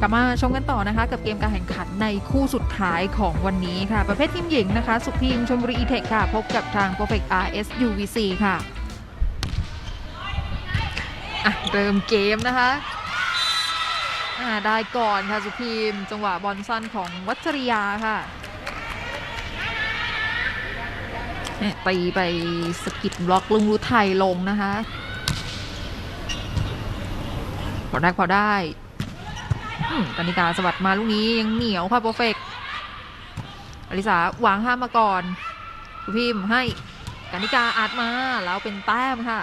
กลับมาชมกันต่อนะคะ กับเกมการแข่งขันในคู่สุดท้ายของวันนี้ค่ะ ประเภททีมหญิงนะคะ สุพีมชมบุรีอีเทคค่ะ พบกับทาง Perfect RS UVC ค่ะอะ เริ่มเกมนะคะอ่าได้ก่อนค่ะสุพีมจังหวะบอลสั้นของวัชริยาค่ะตีไปสกิดบล็อกลุงรุไทยลงนะคะพอได้พอได้ กนิกาสวัสดมาลูกนี้ยังเหนียวค่ะโปรเฟกอลิสาวางห้ามมาก่อนคุณพิมพ์ให้กนิกาอัดมาแล้วเป็นแต้มค่ะ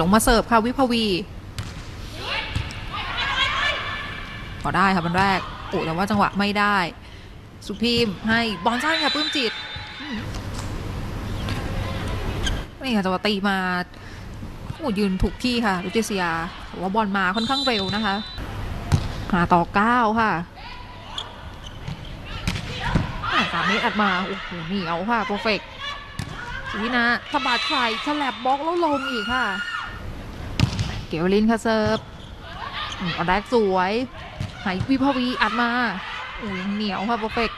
ลงมาเสิร์ฟค่ะวิภวีพอได้ค่ะบอลแรกโอ้แต่ว่าจังหวะไม่ได้ สุพิมพ์ให้บอลสั้นค่ะปื้มจิต นี่ค่ะจังหวะตีมาโอ้ยืนถูกที่ค่ะลูเจเซียแต่ว่าบอลมาค่อนข้างเร็วนะคะหาต่อเก้าค่ะสามเมตรอัดมาโอ้โหเหนียวค่ะโปรเฟกสุวินาสะบัดไข่ฉลับบล็อกแล้วลงอีกค่ะ เกวลินค่ะเซิร์ฟอืมเอาแรกสวยไหวิภวีอัดมาโอ้ยเหนียวค่ะโปรเฟก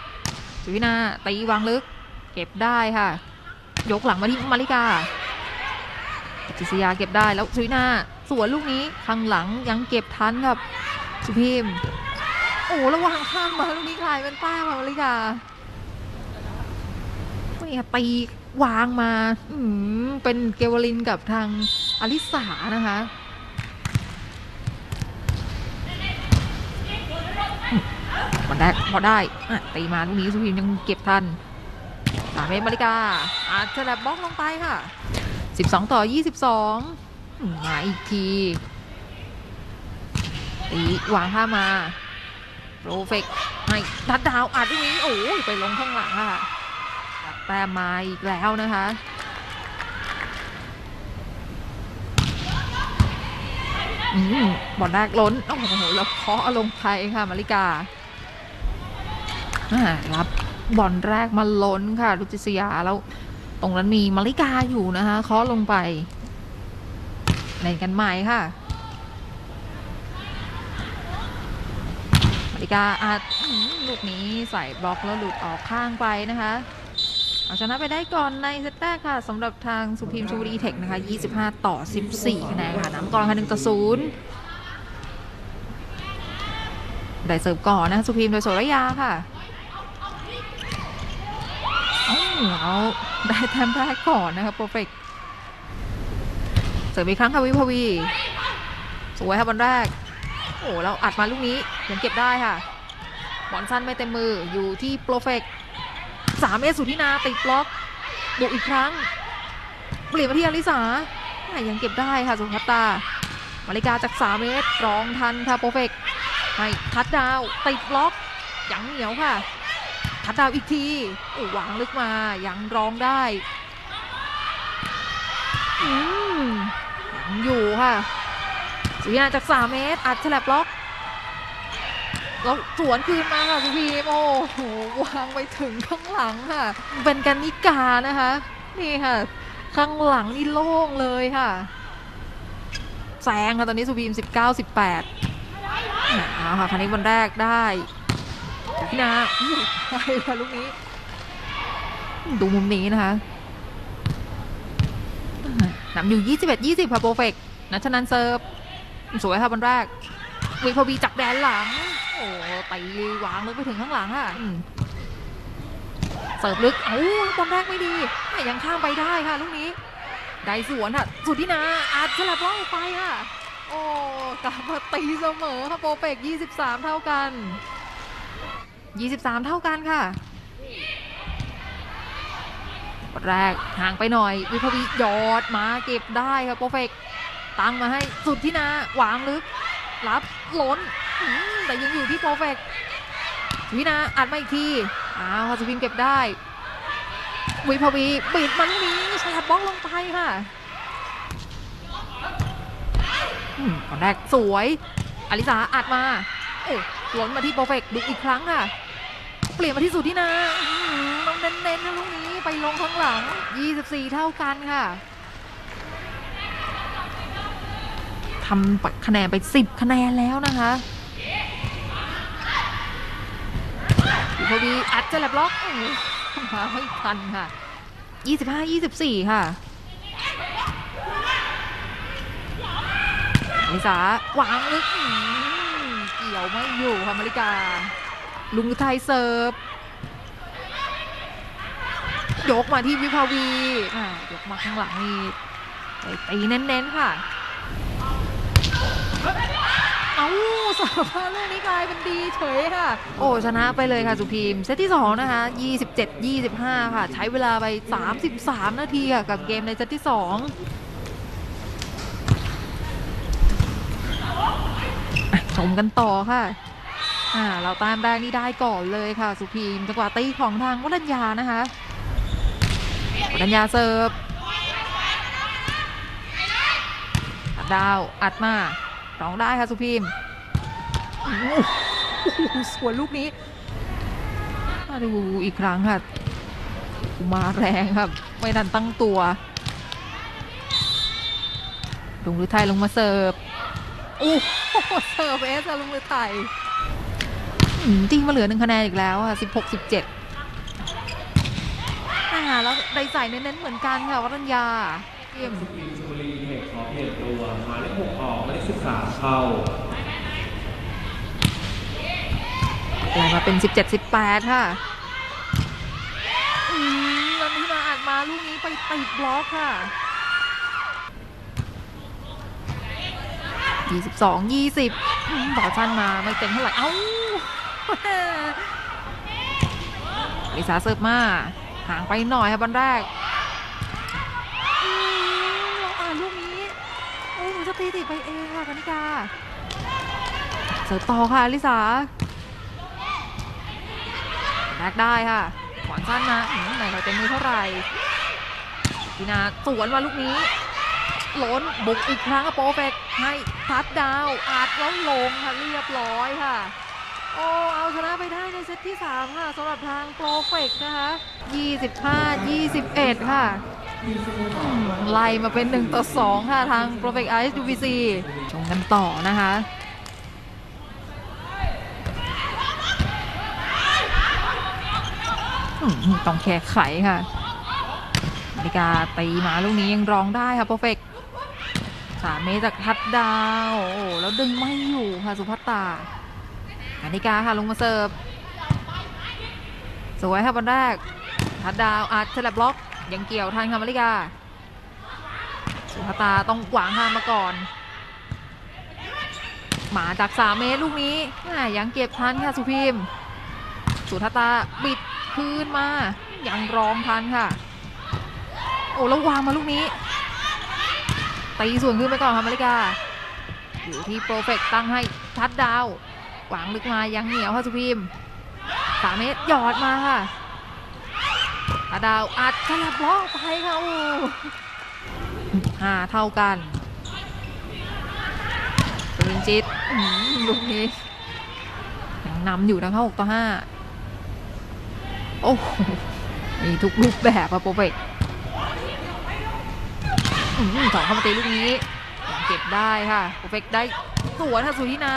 สุวินาตีวางลึก เก็บได้ค่ะ ยกหลังมาที่มาริกา จิสยาเก็บได้แล้วสุวินาสวนลูกนี้ข้างหลังยังเก็บทันกับสุพิมโอ้ระวางข้างมาลูกนี้กลายเป็นแต้มมาริกานี่ค่ะตีวางมาอืมเป็นเกวลินกับทางอลิสานะคะมพอได้พอได้อะตีมาลูกนี้สุพิมยังเก็บทันสามเมตรมาริกาอาจจะแบบบล็อกลงไปค่ะ 12 ต่อ 22อืมาอีกที ตีวางข้ามาโปรเฟกให้ทัดดาวอัดตรงนี้โอ้ยไปลงข้างหลังค่ะแต้มมาอีกแล้วนะคะอืมบอลแรกล้น โอ้โห แล้วเคาะลงไปค่ะ มาริกาอ่ารับบอลแรกมาล้นค่ะลุจิสยาแล้ว ตรงนั้นมีมาริกาอยู่นะคะเคาะลงไปเล่นกันใหม่ค่ะมาริกาอาจอื้อหือลูกนี้ใส่บล็อกแล้วหลุดออกข้างไปนะคะเอาชนะไปได้ก่อนในเซตแรกค่ะสำหรับทางสุพีมชูรีเทคนะคะ 25 ต่อ 14คะแนนค่ะน้ำก่อนค่ะ1ต่อ0ได้เสิร์ฟก่อนนะคะสุพีมโดยโสระยาค่ะ เอาเอาได้แต้มแรกก่อนนะคะโปรเฟกเสิร์ฟอีกครั้งค่ะวิภวี สวยค่ะบอลแรก โอ้แล้วอัดมาลูกนี้ยังเก็บได้ค่ะบอลสั้นไม่เต็มมืออยู่ที่โปรเฟกสามเอสุธินาติดบล็อกบุกอีกครั้ง เปลี่ยนมาที่อลิสายังเก็บได้ค่ะสุภัตตามาริกาจาก3เมตรรองทันค่ะโปรเฟกให้ทัดดาวติดบล็อกยังเหนียวค่ะ ทัดดาวอีกทีโอ้วางลึกมายังร้องได้อืมยังอยู่ค่ะสุวินาจาก3เมตร อัดฉลับล็อกแล้วสวนคืนมาค่ะสุพีโอ้โหวางไปถึงข้างหลังค่ะ เป็นกันนิกานะคะ นี่ค่ะ ข้างหลังนี่โล่งเลยค่ะแซงค่ะตอนนี้สุพีม19 18อ่าค่ะคันนี้วันแรกได้ พี่นาอู้ไปค่ะลูกนี้ ดูมุมนี้นะคะนำอยู่ 21 20 ค่ะโปรเฟกนัชนันเซิร์ฟ สวยค่ะบอลแรกวิภวีจับแดนหลัง โอ้ตีวางลึกไปถึงข้างหลังค่ะอืมเสิร์ฟลึกเอ้าบอลแรกไม่ดีแต่ยังข้ามไปได้ค่ะลูกนี้ ได้สวนค่ะ สุดที่นาอาจฉลับว่องไปค่ะ โอ้กลับมาตีเสมอค่ะโปรเฟก23 เท่ากัน 23 เท่ากันค่ะแรกห่างไปหน่อยวิภวียอดมาเก็บได้ค่ะโปรเฟกตั้งมาให้สุดที่นาวางลึก รับล้นอืมแต่ยังอยู่ที่โปรเฟกวินาอัดมาอีกทีอ้าวค่ะสุพิมเก็บได้ วิภวีปิดมันนี้ฉลับบล็อกลงไปค่ะอืมตอนแรกสวยอลิสาอัดมาโอ้ล้นมาที่โปรเฟกดูอีกครั้งค่ะ เปลี่ยนมาที่สุดที่นาอื้อหือต้องเน้นๆนะลูกนี้ไปลงข้างหลัง 24 เท่ากันค่ะทำคะแนนไป 10 คะแนนแล้วนะคะวิภวีอัดจะแลบล็อกมาไม่ทันค่ะ 25 24 ค่ะลิสาวางลึกเกี่ยวไม่อยู่ค่ะมาริกา ลุงไทยเสิร์ฟยกมาที่วิภาวีอ่ายกมาข้างหลังนี่ไปตีเน้นๆค่ะ เอาสารพัดลูกนี้กลายเป็นดีเฉยค่ะ โอ้ชนะไปเลยค่ะสุพีม เซตที่ 2 นะคะ 27 25 ค่ะ ใช้เวลาไป 33 นาทีค่ะ กับเกมในเซตที่2อะชมกันต่อค่ะ อ่าเราตามแรงนี่ได้ก่อนเลยค่ะ สุพีมจังหวะตีของทางวัฒนยานะคะวัฒนยาเสิร์ฟดาวอัดมาร้องได้ค่ะ สุพีมสวยลูกนี้มาดูอีกครั้งค่ะ มาแรงครับ ไม่ทันตั้งตัวลุงฤทัยลงมาเสิร์ฟโอ้โหเสิร์ฟเอสลุงฤทัย อืมจริงมาเหลือหนึ่งคะแนนอีกแล้วอะสิบหกสิบเจ็ดอ่าแล้วได้ใส่เน้นๆเหมือนกันค่ะวัฒนยาเยี่ยมทีมชลบุรีเทคขอเปลี่ยนตัวหมายเลขหกออกหมายเลขสิบสามเข้าไล่มาเป็นสิบเจ็ดสิบแปดค่ะอืมแล้วที่มาอัดมาลูกนี้ไปติดบล็อกค่ะยี่สิบสองยี่สิบบอลสั้นมาไม่เต็มเท่าไหร่ เอ้า ลิซาเสิร์ฟมาห่างไปหน่อยค่ะบอลแรกอืมเราอ่านลูกนี้โอ้หนูจะตีติดไปเองค่ะกนิกาเสิร์ฟต่อค่ะลิสาแรกได้ค่ะขวานสั้นมาอืมไหนเราเต็มมือเท่าไหร่พีนาสวนมาลูกนี้ล้นบุกอีกครั้งกับโปรเฟกให้ทัดดาวอาดแล้วลงค่ะเรียบร้อยค่ะ ตที่ 3 ค่ะสำหรับทางโปรเฟกนะคะ 25 21 ค่ะอืมไล่มาเป็น 1 ต่อ 2 ค่ะ ทางโปรเฟกไอซ์ดูบีซีชมกันต่อนะคะต้องแค่ไขค่ะนาฬิกาตีมาลูกนี้ยังร้องได้ค่ะ p รเฟกสามเมตรจากทัดดาว โอ้แล้วดึงไม่อยู่ค่ะสุภัตตานาฬิกาค่ะลงมาเสิร์ฟ สวยค่ะบอลแรกทัดดาวอาจฉลับบล็อกยังเกี่ยวทันค่ะมาริกาสุภัตาต้องหวางห้ามมาก่อนหมาจากสามเมตรลูกนี้ยังเก็บทันค่ะสุพิมสุทัตาบิดคืนมา ยังรองทันค่ะ โอ้แล้ววางมาลูกนี้ตีส่วนขึ้นไปก่อนค่ะมาริกา อยู่ที่โปรเฟกตั้งให้ทัดดาววางลึกมายังเหนียวค่ะสุพิมพ สามเมตรหยอดมาค่ะทัดาวอัดฉลับล็อกไปค่ะโอ้ห้าเท่ากันปืนจิตลูกนี้ยังนำอยู่นะคะหกต่อห้าโอ้โหมีทุกรูปแบบอะโปรเฟกอืมสองเข้ามาตีลูกนี้ยังเก็บได้ค่ะโปรเฟกได้สวนค่ะสุธินา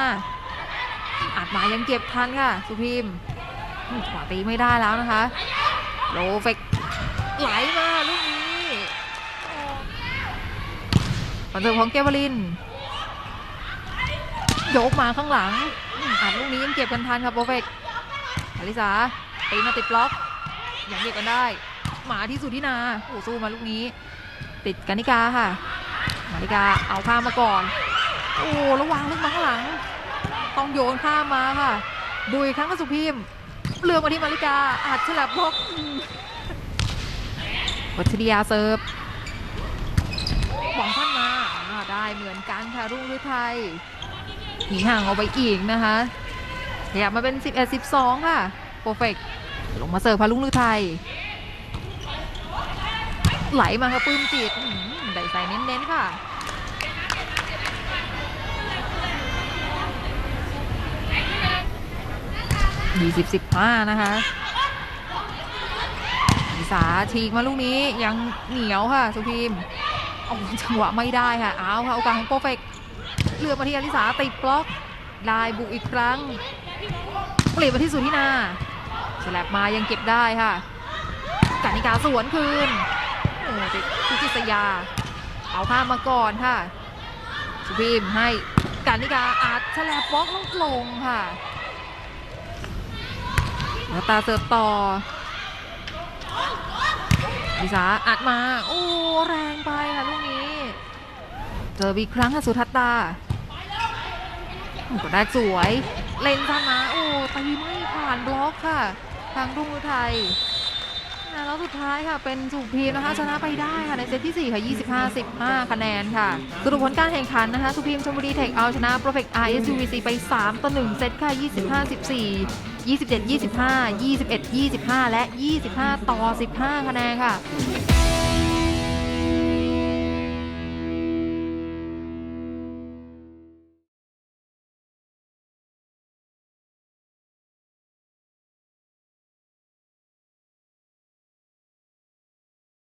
อัดมายังเก็บทันค่ะ สุพิมพ์อืม ขวาตีไม่ได้แล้วนะคะโปรเฟกไหลมาลูกนี้ปันเสิร์ฟของเกวลินยกมาข้างหลังอืมอัดลูกนี้ยังเก็บกันทันค่ะโปรเฟกอลิสาตีมาติดบล็อกยังเก็บกันได้ หมาที่สุดที่นาโอ้สู้มาลูกนี้ ติดกานิกาค่ะมาริกาเอาข้ามมาก่อน โอ้แล้ววางลูกมาข้างหลัง ต้องโยนข้ามมาค่ะดูอีกครั้งก็สุพิมพ์ เลือกมาที่มาริกาอาจฉลับบล็อกวัชริยาเซิร์ฟบองท่านมาาได้เหมือนกันค่ะรุ่งฤทัยหนีห่างออกไปอีกนะคะขยับมาเป็น 11 12 ค่ะโปรเฟกลงมาเสิร์ฟพาลุงลือไทยไหลมาค่ะปื้มจิตได้ใส่เน้นๆค่ะ ยี่สิบสิบห้านะคะอีสาฉีกมาลูกนี้ยังเหนียวค่ะ สุพีมโอ้จังหวะไม่ได้ค่ะ เอาค่ะ โอกาสของโปรเฟกเลือกมาที่อลิสาติดบล็อก ได้บุกอีกครั้ง เปลี่ยนมาที่สุธินาสลับมายังเก็บได้ค่ะกานิกาสวนคืนโอ้ติดพิจิตยา เอาข้ามมาก่อนค่ะ สุพิมให้กานิกาอาจฉลบบล็อกลงลงค่ะ แล้วตาเสิร์ฟต่อลิสาอัดมา โอ้ แรงไปค่ะลูกนี้ เจออีกครั้งค่ะสุทัตตาก็ได้สวย เล่นสั้นมา โอ้ตีไม่ผ่านบล็อกค่ะ ทางรุ่งฤทัยนะ แล้วสุดท้ายค่ะเป็นสุพีมนะคะชนะไปได้ค่ะในเซตที่ 4 ค่ะ 25 15 คะแนนค่ะสรุปผลการแข่งขันนะคะสุพีมชมบุรีเทคเอาชนะ Perfect ISUVC ไป 3 ต่อ 1 เซตค่ะ 25 14 27 25 21 25 และ 25 ต่อ 15 คะแนนค่ะ